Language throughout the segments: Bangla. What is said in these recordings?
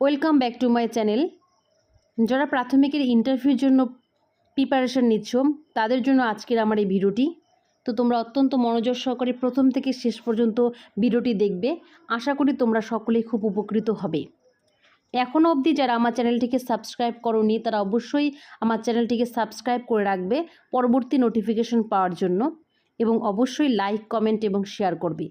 Welcome back to my channel যারা প্রাথমিকের ইন্টারভিউর জন্য প্রিপারেশন নিচ্ছ, তাদের জন্য আজকের আমার এই ভিডিওটি। তো তোমরা অত্যন্ত মনোযোগ সহকারে প্রথম থেকে শেষ পর্যন্ত ভিডিওটি দেখবে। আশা করি তোমরা সকলেই খুব উপকৃত হবে। এখনও অবধি যারা আমার চ্যানেলটিকে সাবস্ক্রাইব করনি, তারা অবশ্যই আমার চ্যানেলটিকে সাবস্ক্রাইব করে রাখবে পরবর্তী নোটিফিকেশন পাওয়ার জন্য এবং অবশ্যই লাইক কমেন্ট এবং শেয়ার করবে।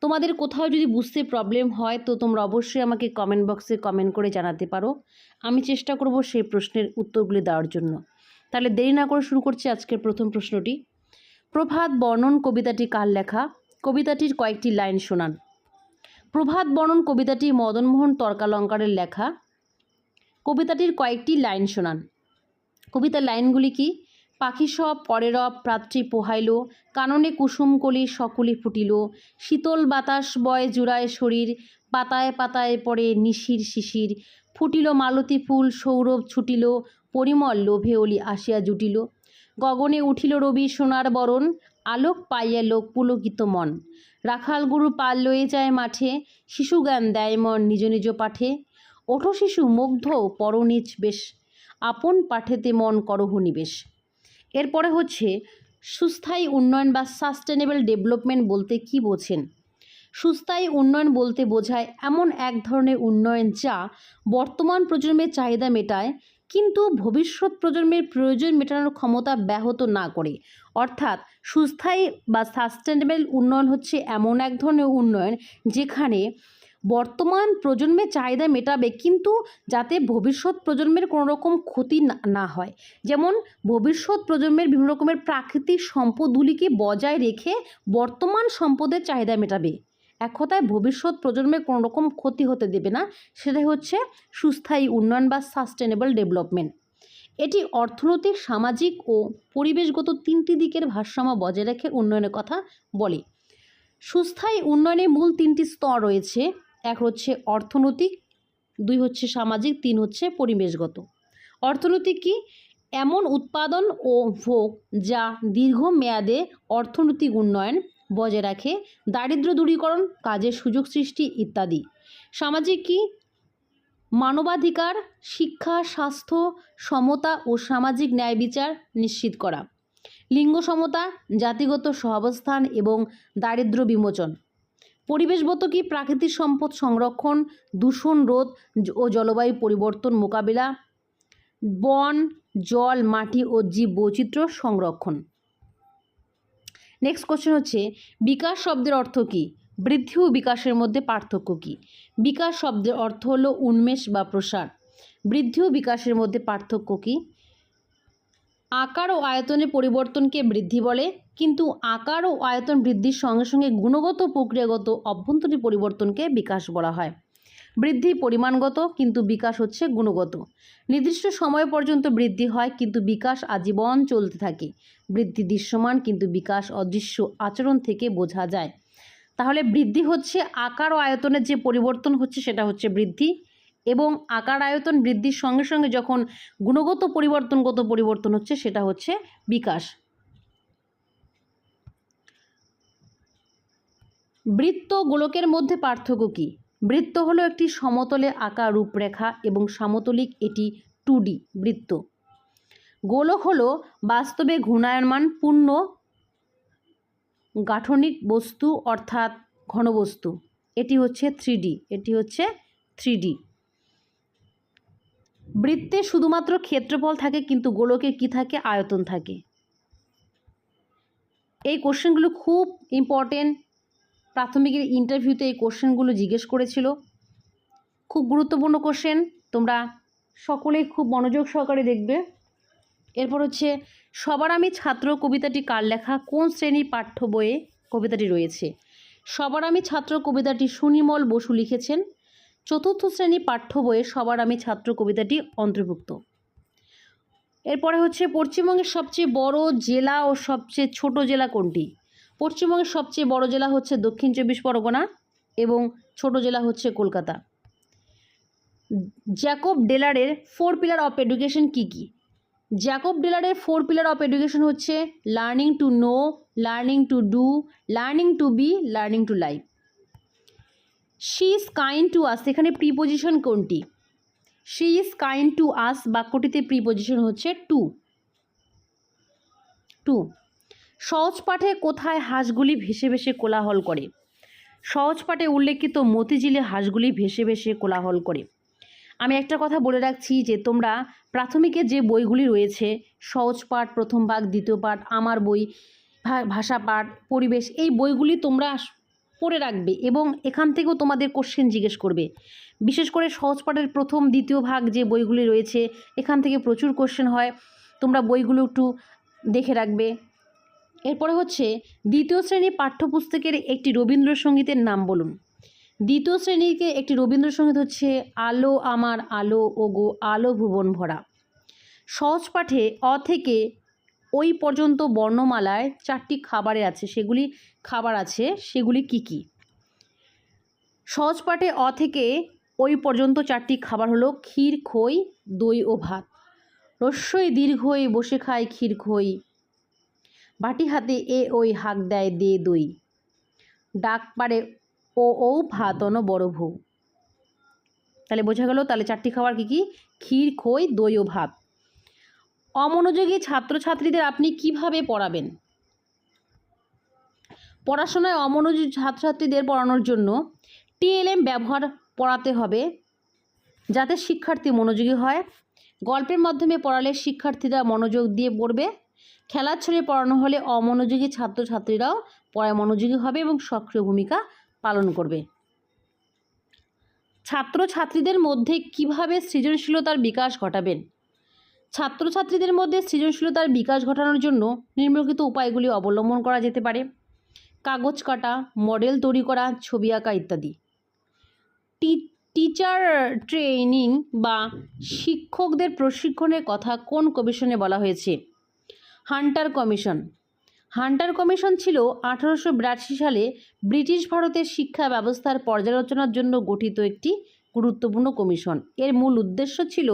তোমাদের কোথাও যদি বুঝতে প্রবলেম হয়, তো তোমরা অবশ্যই আমাকে কমেন্ট বক্সে কমেন্ট করে জানাতে পারো। আমি চেষ্টা করব সেই প্রশ্নের উত্তরগুলি দেওয়ার জন্য। তাহলে দেরি না করে শুরু করছি আজকের প্রথম প্রশ্নটি। প্রভাত বর্ণন কবিতাটি কার লেখা? কবিতাটির কয়েকটি লাইন শোনান। প্রভাত বর্ণন কবিতাটি মদনমোহন তর্কালঙ্কারের লেখা। কবিতাটির কয়েকটি লাইন শোনান। কবিতার লাইনগুলি কি? পাখি সব পরেরব প্রাত্রি পোহাইল, কাননে কুসুমকলি সকলি ফুটিল। শীতল বাতাস বয় জুড়ায় শরীর, পাতায় পাতায় পড়ে নিশির শিশির। ফুটিল মালতী ফুল, সৌরভ ছুটিল, পরিমল লোভে অলি আসিয়া জুটিল। গগনে উঠিল রবি সোনার বরণ, আলোক পাইয়া লোক পুলকিত মন। রাখাল গুরু পাল লয়ে যায় মাঠে, শিশু জ্ঞান দেয় মন নিজ নিজ পাঠে। ওঠো শিশু মুগ্ধ পরনিচ বেশ, আপন পাঠেতে মন করহ নিবেশ। এরপরে হচ্ছে সুস্থায়ী উন্নয়ন বা সাস্টেনেবল ডেভেলপমেন্ট বলতে কি বোঝেন? সুস্থায়ী উন্নয়ন বলতে বোঝায় এমন এক ধরনের উন্নয়ন যা বর্তমান প্রজন্মের চাহিদা মেটায়, কিন্তু ভবিষ্যৎ প্রজন্মের প্রয়োজন মেটানোর ক্ষমতা ব্যাহত না করে। অর্থাৎ সুস্থায়ী বা সাস্টেনেবল উন্নয়ন হচ্ছে এমন এক ধরনের উন্নয়ন যেখানে বর্তমান প্রজন্মের চাহিদা মেটাবে কিন্তু যাতে ভবিষ্যৎ প্রজন্মের কোনো রকম ক্ষতি না- হয়। যেমন ভবিষ্যৎ প্রজন্মের বিভিন্ন রকমের প্রাকৃতিক সম্পদগুলিকে বজায় রেখে বর্তমান সম্পদের চাহিদা মেটাবে। এক কথায় ভবিষ্যৎ প্রজন্মের কোনো রকম ক্ষতি হতে দেবে না, সেটাই হচ্ছে সুস্থায়ী উন্নয়ন বা সাস্টেনেবল ডেভেলপমেন্ট এটি অর্থনৈতিক, সামাজিক ও পরিবেশগত তিনটি দিকের ভারসাম্য বজায় রেখে উন্নয়নের কথা বলে। সুস্থায়ী উন্নয়নের মূল তিনটি স্তর রয়েছে এক হচ্ছে অর্থনৈতিক, দুই হচ্ছে সামাজিক, তিন হচ্ছে পরিবেশগত। অর্থনৈতিক কি? এমন উৎপাদন ও ভোগ যা দীর্ঘমেয়াদে অর্থনৈতিক উন্নয়ন বজায় রাখে, দারিদ্র দূরীকরণ, কাজের সুযোগ সৃষ্টি ইত্যাদি। সামাজিক কি? মানবাধিকার, শিক্ষা, স্বাস্থ্য, সমতা ও সামাজিক ন্যায় বিচার নিশ্চিত করা। লিঙ্গ সমতা, জাতিগত সহাবস্থান এবং দারিদ্র্য বিমোচন। পরিবেশগত কি প্রাকৃতিক সম্পদ সংরক্ষণ, দূষণ রোধ ও জলবায়ু পরিবর্তন মোকাবিলা? বন, জল, মাটি ও জীব বৈচিত্র্য সংরক্ষণ। নেক্সট কোশ্চেন হচ্ছে, বিকাশ শব্দের অর্থ কী? বৃদ্ধি ও বিকাশের মধ্যে পার্থক্য কী? বিকাশ শব্দের অর্থ হলো উন্মেষ বা প্রসার। বৃদ্ধি ও বিকাশের মধ্যে পার্থক্য কী? আকার ও আয়তনের পরিবর্তনকে বৃদ্ধি বলে, কিন্তু আকার ও আয়তন বৃদ্ধির সঙ্গে সঙ্গে গুণগত প্রক্রিয়াগত অভ্যন্তরীণ পরিবর্তনকে বিকাশ বলা হয়। বৃদ্ধি পরিমাণগত, কিন্তু বিকাশ হচ্ছে গুণগত। নির্দিষ্ট সময় পর্যন্ত বৃদ্ধি হয়, কিন্তু বিকাশ আজীবন চলতে থাকে। বৃদ্ধি দৃশ্যমান, কিন্তু বিকাশ অদৃশ্য আচরণ থেকে বোঝা যায়। তাহলে বৃদ্ধি হচ্ছে, আকার ও আয়তনের যে পরিবর্তন হচ্ছে, সেটা হচ্ছে বৃদ্ধি। এবং আকার আয়তন বৃদ্ধির সঙ্গে সঙ্গে যখন গুণগত পরিবর্তনগত পরিবর্তন হচ্ছে, সেটা হচ্ছে বিকাশ। বৃত্ত গোলকের মধ্যে পার্থক্য কী? বৃত্ত হলো একটি সমতলে আঁকা রূপরেখা এবং সমতলিক এটি টু বৃত্ত। গোলক হলো বাস্তবে ঘূর্ণায়মান পূর্ণ গাঠনিক বস্তু, অর্থাৎ ঘনবস্তু। এটি হচ্ছে থ্রি এটি হচ্ছে থ্রি বৃত্তে শুধুমাত্র ক্ষেত্রফল থাকে, কিন্তু গোলকে কি থাকে? আয়তন থাকে। এই কোশ্চেনগুলো খুব ইম্পর্টেন্ট প্রাথমিকের ইন্টারভিউতে এই কোশ্চেনগুলো জিজ্ঞেস করেছিল। খুব গুরুত্বপূর্ণ কোশ্চেন। তোমরা সকলেই খুব মনোযোগ সহকারে দেখবে। এরপর হচ্ছে, সবার আমি ছাত্র কবিতাটি কার লেখা? কোন শ্রেণির পাঠ্য বইয়ে কবিতাটি রয়েছে? সবার আমি ছাত্র কবিতাটি সুনিমল বসু লিখেছেন। চতুর্থ শ্রেণি পাঠ্য বইয়ে সবার আমি ছাত্র কবিতাটি অন্তর্ভুক্ত। এরপরে হচ্ছে পশ্চিমবঙ্গের সবচেয়ে বড় জেলা ও সবচেয়ে ছোট জেলা কোনটি? পশ্চিমবঙ্গের সবচেয়ে বড় জেলা হচ্ছে দক্ষিণ চব্বিশ পরগনা এবং ছোট জেলা হচ্ছে কলকাতা। জ্যাকব ডেলারের ফোর পিলার অফ এডুকেশন কী কী? জ্যাকব ডেলারের ফোর পিলার অফ এডুকেশন হচ্ছে learning to know, learning to do, learning to be, learning to live she is kind to us এখানে প্রিপোজিশন কোনটি? She is kind to us বাক্যটিতে preposition হচ্ছে টু টু সহজ পাঠে কোথায় হাঁসগুলি ভেসে ভেসে কোলাহল করে? সহজ পাঠে উল্লেখিত মতিঝিলে হাঁসগুলি ভেসে ভেসে কোলাহল করে। আমি একটা কথা বলে রাখছি যে তোমরা প্রাথমিকের যে বইগুলি রয়েছে, সহজ পাঠ, প্রথম ভাগ, দ্বিতীয় পাঠ, আমার বই ভাষা পাঠ, পরিবেশ, এই বইগুলি তোমরা পড়ে রাখবে এবং এখান থেকেও তোমাদের কোশ্চেন জিজ্ঞেস করবে। বিশেষ করে সহজ পাঠের প্রথম, দ্বিতীয় ভাগ যে বইগুলি রয়েছে, এখান থেকে প্রচুর কোশ্চেন হয়। তোমরা বইগুলো একটু দেখে রাখবে। এরপরে হচ্ছে, দ্বিতীয় শ্রেণি পাঠ্যপুস্তকের একটি রবীন্দ্রসঙ্গীতের নাম বলুন। দ্বিতীয় শ্রেণীকে একটি রবীন্দ্রসঙ্গীত হচ্ছে, আলো আমার আলো, ওগো আলো ভুবন ভরা। সহজ পাঠে অ থেকে ওই পর্যন্ত বর্ণমালায় চারটি খাবারে আছে, সেগুলি খাবার আছে, সেগুলি কি কি? সহজ পাঠে অ থেকে ওই পর্যন্ত চারটি খাবার হলো ক্ষীর, খই, দই ও ভাত। রস্যই দীর্ঘই বসে খায় ক্ষীর, খই। বাটি হাতে এ ওই হাক দেয় দে দই। ডাক পারে ও ও ভাত অন বড় ভৌ। তাহলে বোঝা গেল তাহলে চারটি খাবার কি কি? ক্ষীর, খই, দই ও ভাত। অমনোযোগী ছাত্রছাত্রীদের আপনি কীভাবে পড়াবেন? পড়াশোনায় অমনোযোগী ছাত্রছাত্রীদের পড়ানোর জন্য টিএলএম ব্যবহার পড়াতে হবে যাতে শিক্ষার্থী মনোযোগী হয়। গল্পের মাধ্যমে পড়ালে শিক্ষার্থীরা মনোযোগ দিয়ে পড়বে। খেলার ছলে পড়ানো হলে অমনোযোগী ছাত্রছাত্রীরাও পড়ায় মনোযোগী হবে এবং সক্রিয় ভূমিকা পালন করবে। ছাত্রছাত্রীদের মধ্যে কীভাবে সৃজনশীলতার বিকাশ ঘটাবেন? ছাত্রছাত্রীদের মধ্যে সৃজনশীলতার বিকাশ ঘটানোর জন্য নিম্নলিখিত উপায়গুলি অবলম্বন করা যেতে পারে। কাগজ কাটা, মডেল তৈরি করা, ছবি আঁকা ইত্যাদি। টিচার ট্রেনিং বা শিক্ষকদের প্রশিক্ষণের কথা কোন কমিশনে বলা হয়েছে? Hunter commission. হান্টার কমিশন ছিল আঠারোশো বিরাশি সালে ব্রিটিশ ভারতের শিক্ষা ব্যবস্থার পর্যালোচনার জন্য গঠিত একটি গুরুত্বপূর্ণ কমিশন। এর মূল উদ্দেশ্য ছিল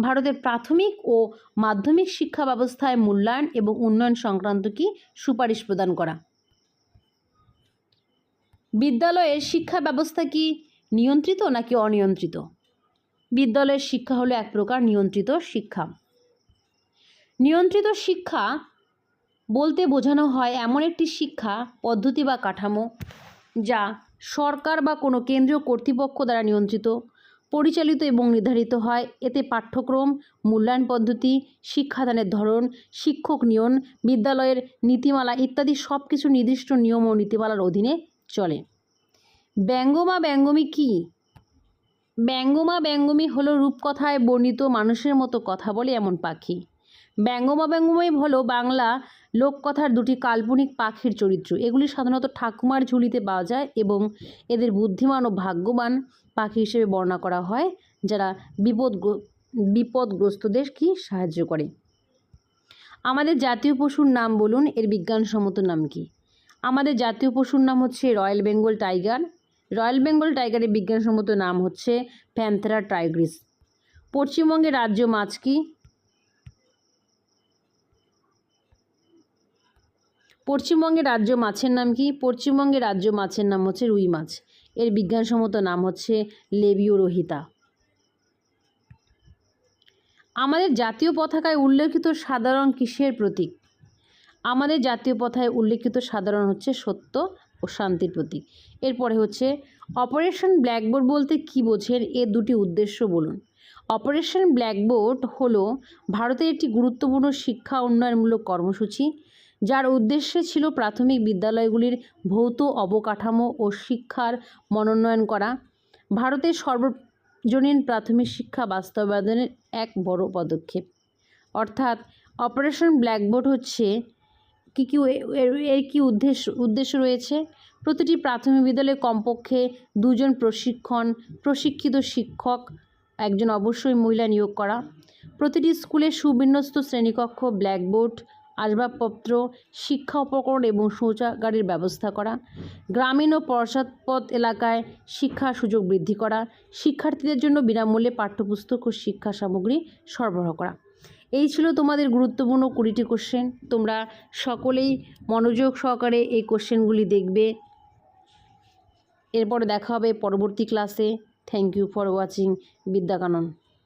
ভারতের প্রাথমিক ও মাধ্যমিক শিক্ষা ব্যবস্থায় মূল্যায়ন এবং উন্নয়ন সংক্রান্ত কি সুপারিশ প্রদান করা? বিদ্যালয়ের শিক্ষা ব্যবস্থা কি নিয়ন্ত্রিত নাকি অনিয়ন্ত্রিত? বিদ্যালয়ের শিক্ষা হলো এক প্রকার নিয়ন্ত্রিত শিক্ষা। নিয়ন্ত্রিত শিক্ষা বলতে বোঝানো হয় এমন একটি শিক্ষা, পদ্ধতি বা কাঠামো যা সরকার বা কোনো কেন্দ্রীয় কর্তৃপক্ষ দ্বারা নিয়ন্ত্রিত পরিচালিত এবং নির্ধারিত হয়। এতে পাঠ্যক্রম, মূল্যায়ন পদ্ধতি, শিক্ষাদানের ধরন, শিক্ষক নিয়ন, বিদ্যালয়ের নীতিমালা ইত্যাদি সব কিছু নির্দিষ্ট নিয়ম ও নীতিমালার অধীনে চলে। ব্যঙ্গমা ব্যঙ্গমী কী? ব্যঙ্গমা ব্যঙ্গমী হলো রূপকথায় বর্ণিত মানুষের মতো কথা বলে এমন পাখি। ব্যঙ্গমা ব্যঙ্গমী হলো বাংলা লোককথার দুটি কাল্পনিক পাখির চরিত্র। এগুলি সাধারণত ঠাকুমার ঝুলিতে পাওয়া যায় এবং এদের বুদ্ধিমান ও ভাগ্যবান পাখি হিসেবে বর্ণনা করা হয়, যারা বিপদ বিপদগ্রস্তদের কি সাহায্য করে। আমাদের জাতীয় পশুর নাম বলুন, এর বিজ্ঞানসম্মত নাম কি? আমাদের জাতীয় পশুর নাম হচ্ছে royal Bengal tiger. Royal Bengal টাইগারের বিজ্ঞানসম্মত নাম হচ্ছে প্যান্থেরা টাইগ্রিস। পশ্চিমবঙ্গের রাজ্য মাছ কি? পশ্চিমবঙ্গের রাজ্য মাছের নাম কি? পশ্চিমবঙ্গের রাজ্য মাছের নাম হচ্ছে রুই মাছ। এর বিজ্ঞানসম্মত নাম হচ্ছে লেবিও রোহিতা। আমাদের জাতীয় পতাকায় উল্লেখিত সাধারণ কিসের প্রতীক? আমাদের জাতীয় পথায় উল্লেখিত সাধারণ হচ্ছে সত্য ও শান্তির প্রতীক। এরপরে হচ্ছে অপারেশন ব্ল্যাকবোর্ড বলতে কী বোঝেন এর দুটি উদ্দেশ্য বলুন। অপারেশন ব্ল্যাকবোর্ড হলো ভারতের একটি গুরুত্বপূর্ণ শিক্ষা উন্নয়নমূলক কর্মসূচি। যার উদ্দেশ্য ছিল প্রাথমিক বিদ্যালয়গুলির ভৌত অবকাঠামো ও শিক্ষার মনোন্নয়ন করা। ভারতের সর্বজনীন প্রাথমিক শিক্ষা বাস্তবায়নের এক বড় পদক্ষেপ। অর্থাৎ অপারেশন ব্ল্যাকবোর্ড হচ্ছে কী কী এর কী উদ্দেশ্য উদ্দেশ্য রয়েছে? প্রতিটি প্রাথমিক বিদ্যালয়ে কমপক্ষে দুজন প্রশিক্ষণ, প্রশিক্ষিত শিক্ষক, একজন অবশ্যই মহিলা নিয়োগ করা। প্রতিটি স্কুলে সুবিন্যস্ত শ্রেণীকক্ষ, ব্ল্যাকবোর্ড আসবাবপত্র, শিক্ষা উপকরণ এবং শৌচাগারের ব্যবস্থা করা। গ্রামীণ ও পশ্চাৎপদ এলাকায় শিক্ষার সুযোগ বৃদ্ধি করা। শিক্ষার্থীদের জন্য বিনামূল্যে পাঠ্যপুস্তক ও শিক্ষা সামগ্রী সরবরাহ করা। এই ছিল তোমাদের গুরুত্বপূর্ণ কুড়িটি কোশ্চেন তোমরা সকলেই মনোযোগ সহকারে এই কোশ্চেনগুলি দেখবে। এরপরে দেখা হবে পরবর্তী ক্লাসে thank you for watching Vidyakanan.